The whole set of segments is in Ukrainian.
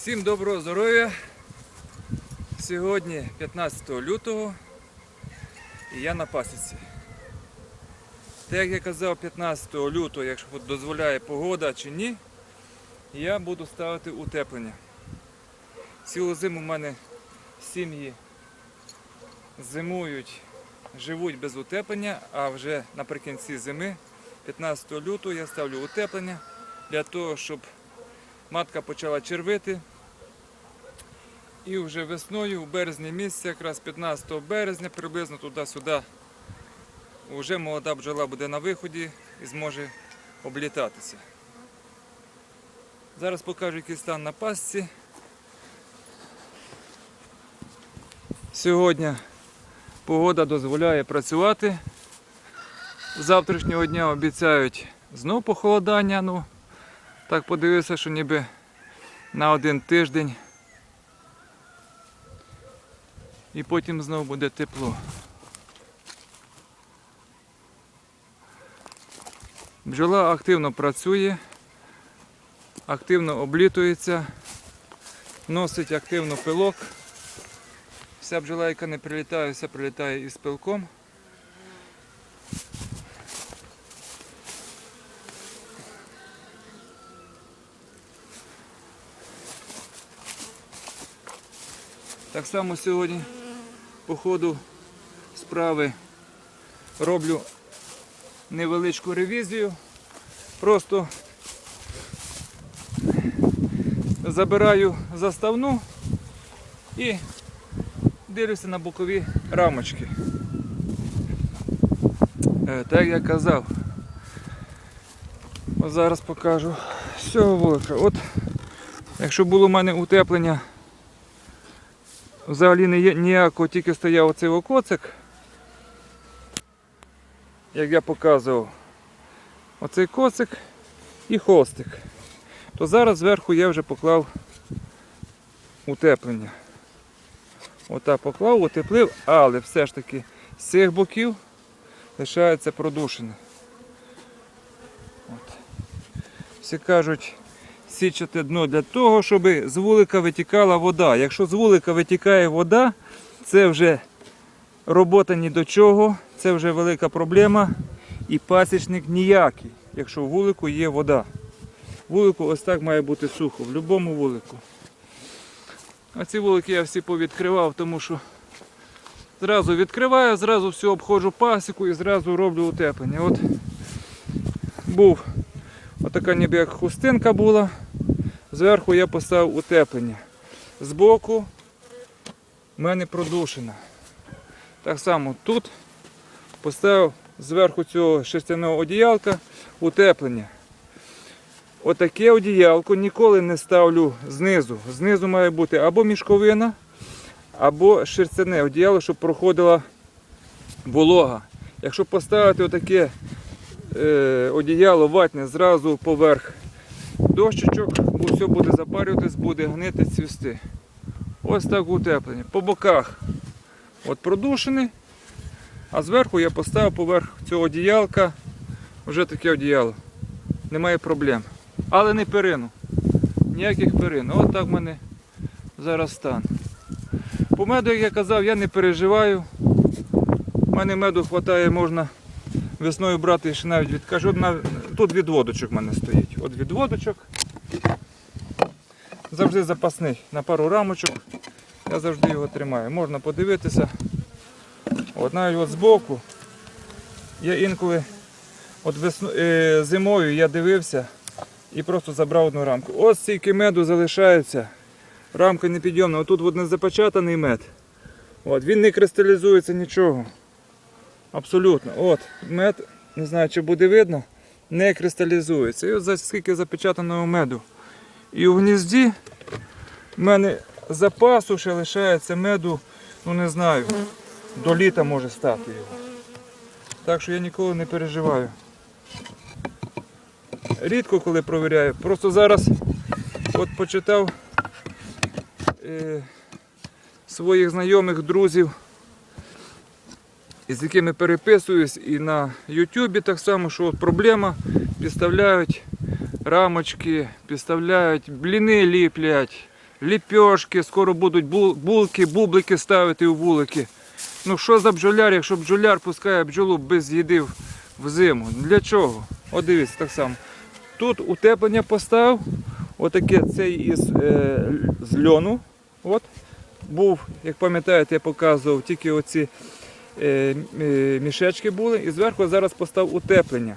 Всім доброго здоров'я! Сьогодні 15 лютого і я на пасіці. Так як я казав 15 лютого, якщо дозволяє погода чи ні, я буду ставити утеплення. Цілу зиму в мене сім'ї зимують, живуть без утеплення, а вже наприкінці зими, 15 лютого, я ставлю утеплення для того, щоб матка почала червити. І вже весною, у березні місяці, якраз 15 березня, приблизно туди-сюди, вже молода бджола буде на виході і зможе облітатися. Зараз покажу, який стан на пасці. Сьогодні погода дозволяє працювати. З завтрашнього дня обіцяють знов похолодання. Ну, так подивився, що ніби на один тиждень. І потім знову буде тепло. Бджола активно працює, активно облітується, носить активно пилок. Вся бджола, яка не прилітає, вся прилітає із пилком. Так само сьогодні по ходу справи роблю невеличку ревізію. Просто забираю заставну і дивлюся на бокові рамочки. Е, Так як казав, зараз покажу з цього. От, якщо було в мене утеплення Взагалі не є ніякого, тільки стояв оцей окоцик, як я показував, оцей коцик і хостик. То зараз зверху я вже поклав утеплення. Отак поклав, утеплив, але все ж таки з цих боків лишається продушене. От. Всі кажуть, січати дно для того, щоб з вулика витікала вода. Якщо з вулика витікає вода, це вже робота ні до чого, це вже велика проблема. І пасічник ніякий, якщо в вулику є вода. Вулику ось так має бути сухо, в будь-якому вулику. А ці вулики я всі повідкривав, тому що зразу відкриваю, зразу все обходжу пасіку і зразу роблю утеплення. От був Отака ніби як хустинка була. Зверху я поставив утеплення. Збоку в мене продушена. Так само тут поставив зверху цього шерстяного одіялка утеплення. Отаке одіялко ніколи не ставлю знизу. Знизу має бути або мішковина, або шерстяне одіяло, щоб проходила волога. Якщо поставити отаке одіяло ватне зразу поверх дощечок, бо все буде запарюватись, буде гнити, цвісти. Ось так утеплення. По боках от продушений, а зверху я поставив поверх цього одіялка вже таке одіяло. Немає проблем. Але не перину. Ніяких перин. От так в мене зараз стан. По меду, як я казав, я не переживаю. У мене меду вистачає, можна весною брати ще навіть відкажу. Тут відводочок в мене стоїть. От відводочок. Завжди запасний на пару рамочок. Я завжди його тримаю. Можна подивитися. От навіть от збоку. Я інколи от весно, е, зимою я дивився і просто забрав одну рамку. Ось стільки меду залишається. Рамка непідйомна. Отут от не запечатаний мед. От, він не кристалізується нічого. Абсолютно. От, мед, не знаю, чи буде видно, не кристалізується. І от скільки запечатаного меду. І у гнізді в мене запасу ще лишається меду, ну не знаю, до літа може стати його. Так що я ніколи не переживаю. Рідко коли провіряю. Просто зараз от почитав е, своїх знайомих, друзів із якими переписуюсь і на Ютубі так само, що от проблема, підставляють рамочки, підставляють, бліни ліплять, ліпьошки, скоро будуть бул- булки, бублики ставити у вулики. Ну що за бджоляр, якщо бджоляр пускає бджолу без їди в- зиму? Для чого? От дивіться так само. Тут утеплення постав, отаке цей із е, з льону. От. Був, як пам'ятаєте, я показував, тільки оці мішечки були, і зверху зараз постав утеплення.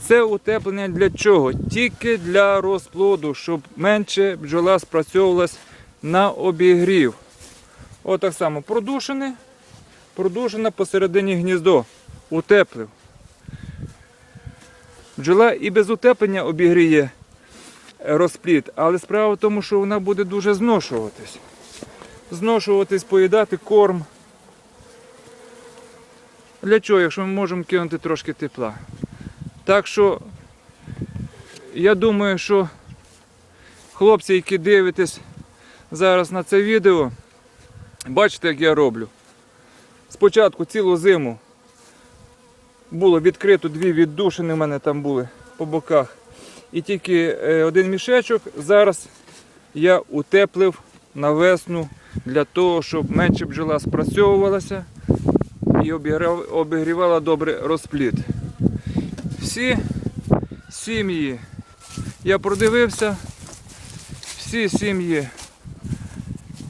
Це утеплення для чого? Тільки для розплоду, щоб менше бджола спрацьовувалась на обігрів. От так само продушене, продушена посередині гніздо. Утеплив. Бджола і без утеплення обігріє розплід, але справа в тому, що вона буде дуже зношуватись. Зношуватись, поїдати корм. Для чого, якщо ми можемо кинути трошки тепла? Так що я думаю, що хлопці, які дивитесь зараз на це відео, бачите, як я роблю. Спочатку цілу зиму було відкрито дві віддушини, в мене там були по боках. І тільки е, один мішечок. Зараз я утеплив на весну для того, щоб менше бджола спрацьовувалася і обігрівала добре розплід. Всі сім'ї я продивився, всі сім'ї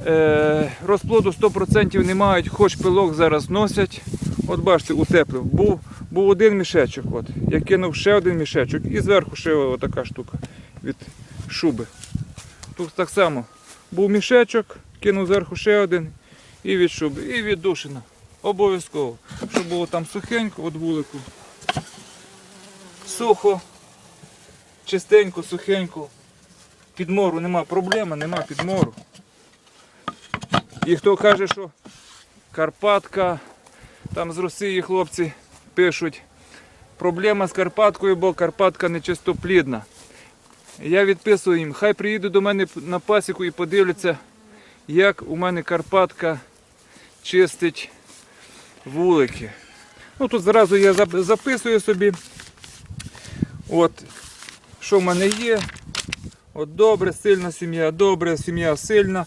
е, розплоду 100% не мають, хоч пилок зараз носять. От бачите, утеплив. Був, був один мішечок. От. Я кинув ще один мішечок і зверху ще отака штука від шуби. Тут так само був мішечок, кинув зверху ще один і від шуби, і від душина. Обов'язково. Щоб було там сухенько від вулику. Сухо, чистенько, сухенько. Підмору нема проблеми, нема підмору. І хто каже, що Карпатка, там з Росії хлопці пишуть, проблема з Карпаткою, бо Карпатка нечистоплідна. Я відписую їм, хай приїдуть до мене на пасіку і подивляться, як у мене Карпатка чистить вулики. Ну тут зразу я записую собі. От, що в мене є. От добре, сильна сім'я, добре, сім'я сильна.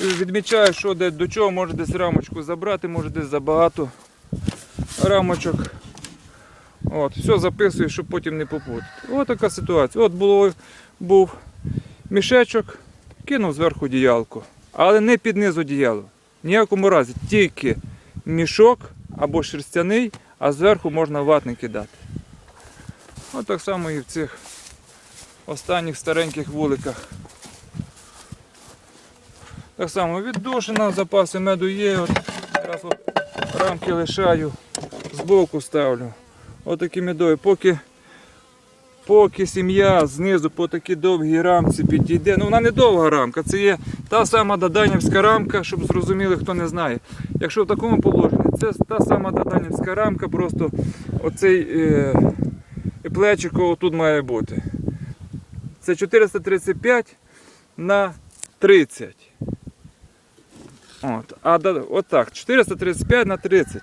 Відмічаю, що де до чого, може десь рамочку забрати, може десь забагато рамочок. От, все записую, щоб потім не попутати. Ось така ситуація. От було, був мішечок, кинув зверху діялку. Але не під низ одіяло. В ніякому разі, тільки мішок або шерстяний, а зверху можна ватник кидати. От так само і в цих останніх стареньких вуликах. Так само віддушина, запаси меду є. От, якраз от рамки лишаю, збоку ставлю. Отакі медові. Поки, поки сім'я знизу по такій довгій рамці підійде. Ну вона не довга рамка, це є та сама Даданівська рамка, щоб зрозуміли, хто не знає. Якщо в такому положенні, це та сама Даданівська рамка, просто оцей е, плечико тут має бути. Це 435 на 30. От, а да- отак, 435 на 30.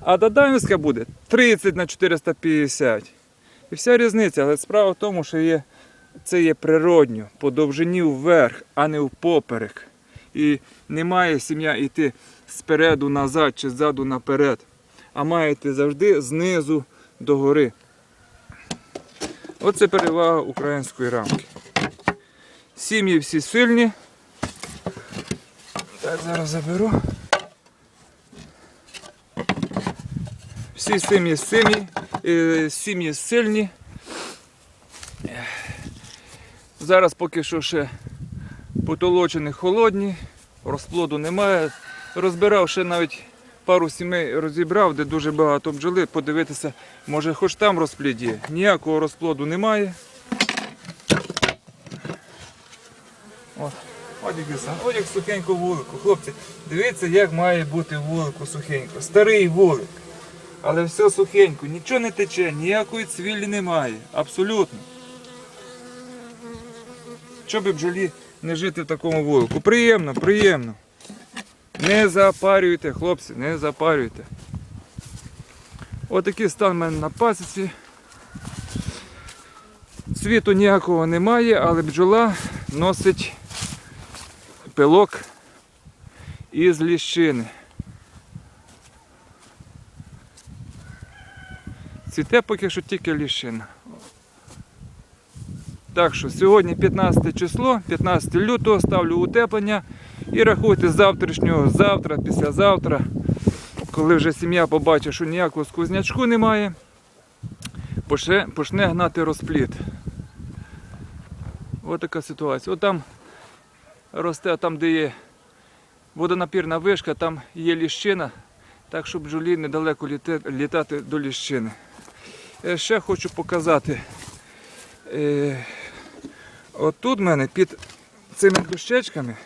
А Даданівська буде 30 на 450. І вся різниця, але справа в тому, що є, це є природньо, по довжині вверх, а не впоперек. І не має сім'я йти спереду назад чи ззаду наперед, а має йти завжди знизу до гори. Оце перевага української рамки. Сім'ї всі сильні. Так, зараз заберу. Всі сім'ї сильні, е, сім'ї сильні. Зараз поки що ще потолочені холодні, розплоду немає. Розбирав ще навіть пару сімей розібрав, де дуже багато бджоли, подивитися, може хоч там розплід є. Ніякого розплоду немає. От як сухенько вулику. Хлопці, дивіться, як має бути вулику сухенько. Старий вулик. Але все сухенько, нічого не тече, ніякої цвілі немає. Абсолютно. Що би бджолі не жити в такому вулику? Приємно, приємно. Не запарюйте, хлопці, не запарюйте. Отакий стан в мене на пасіці. Світу ніякого немає, але бджола носить пилок із ліщини. Цвіте поки що тільки ліщина. Так що сьогодні 15 число, 15 лютого ставлю утеплення і рахуйте завтрашнього, завтра, післязавтра, коли вже сім'я побачить, що ніякого сквознячку немає, почне, гнати розпліт. Ось така ситуація. От там росте, там, де є водонапірна вишка, там є ліщина, так щоб бджолі недалеко літати до ліщини. Ще хочу показати. Отут в мене під цими дощечками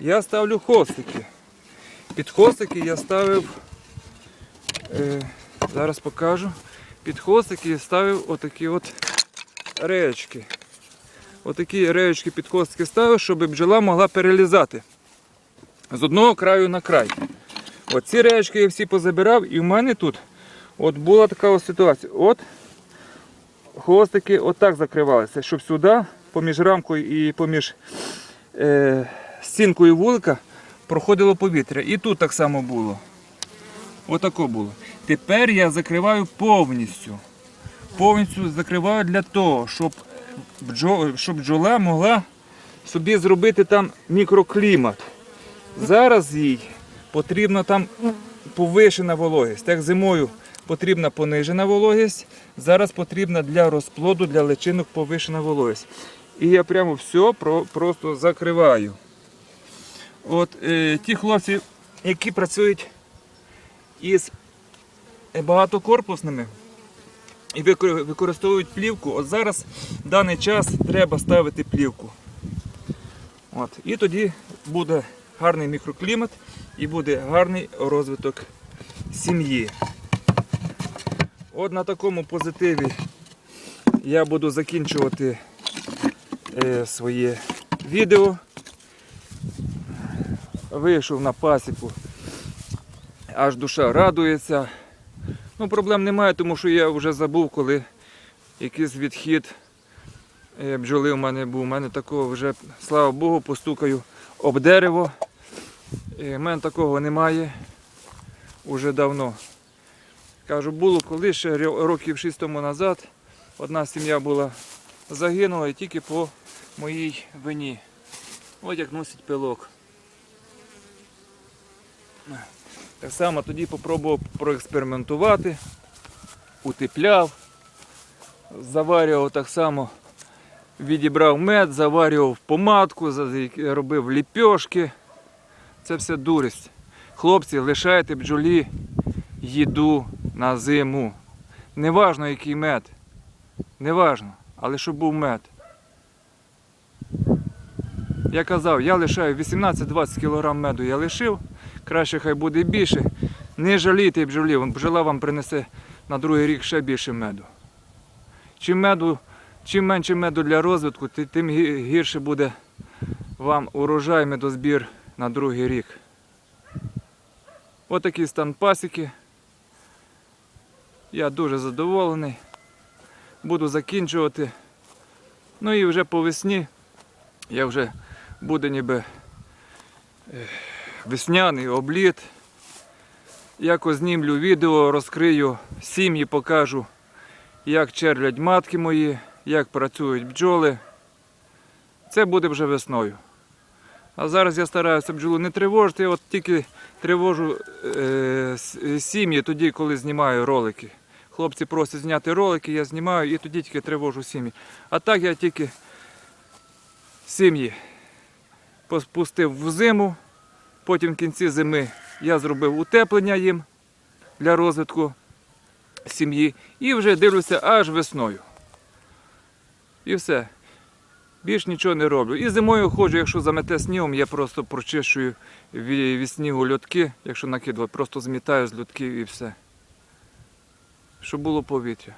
я ставлю хостики. Під хостики я ставив, е, зараз покажу, під хостики я ставив отакі от реєчки. Отакі реєчки під хостики ставив, щоб бджола могла перелізати з одного краю на край. Оці реєчки я всі позабирав і в мене тут от була така ось ситуація. От хвостики отак закривалися, щоб сюди, поміж рамкою і поміж е, стінкою вулика проходило повітря. І тут так само було. Отако було. Тепер я закриваю повністю. Повністю закриваю для того, щоб, щоб бджола могла собі зробити там мікроклімат. Зараз їй потрібна там повишена вологість. Так зимою потрібна понижена вологість, зараз потрібна для розплоду, для личинок повишена вологість. І я прямо все про, просто закриваю. От е, ті хлопці, які працюють із е, багатокорпусними і використовують плівку, от зараз в даний час треба ставити плівку. От, і тоді буде гарний мікроклімат і буде гарний розвиток сім'ї. От на такому позитиві я буду закінчувати своє відео. Вийшов на пасіку, аж душа радується. Ну, проблем немає, тому що я вже забув, коли якийсь відхід е, бджоли у мене був. У мене такого вже, слава Богу, постукаю об дерево. У мене такого немає уже давно. Кажу, було коли ще років 6 тому назад одна сім'я була загинула і тільки по моїй вині. Ось як носить пилок. Так само тоді попробував проекспериментувати, утепляв, заварював так само, відібрав мед, заварював помадку, робив ліпьошки. Це все дурість. Хлопці, лишайте бджолі їду на зиму. Неважно, який мед. Неважно, але щоб був мед. Я казав, я лишаю 18-20 кг меду я лишив, краще хай буде більше. Не жалійте бджолі, вон бджола вам принесе на другий рік ще більше меду. Чим, меду, чим менше меду для розвитку, тим гірше буде вам урожай медозбір на другий рік. Отакий стан пасіки. Я дуже задоволений. Буду закінчувати. Ну і вже по весні я вже буде ніби е, весняний обліт. Якось знімлю відео, розкрию сім'ї, покажу, як черлять матки мої, як працюють бджоли. Це буде вже весною. А зараз я стараюся бджолу не тривожити, от тільки тривожу е, сім'ї тоді, коли знімаю ролики. Хлопці просять зняти ролики, я знімаю і тоді тільки тривожу сім'ї. А так я тільки сім'ї пустив в зиму, потім в кінці зими я зробив утеплення їм для розвитку сім'ї і вже дивлюся аж весною. І все. Більш нічого не роблю. І зимою ходжу, якщо замете снігом, я просто прочищую від, снігу льотки, якщо накидувати, просто змітаю з льотків і все. Щоб було повітря.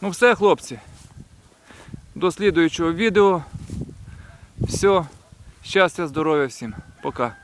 Ну все, хлопці. До слідуючого відео. Все. Щастя, здоров'я всім. Пока.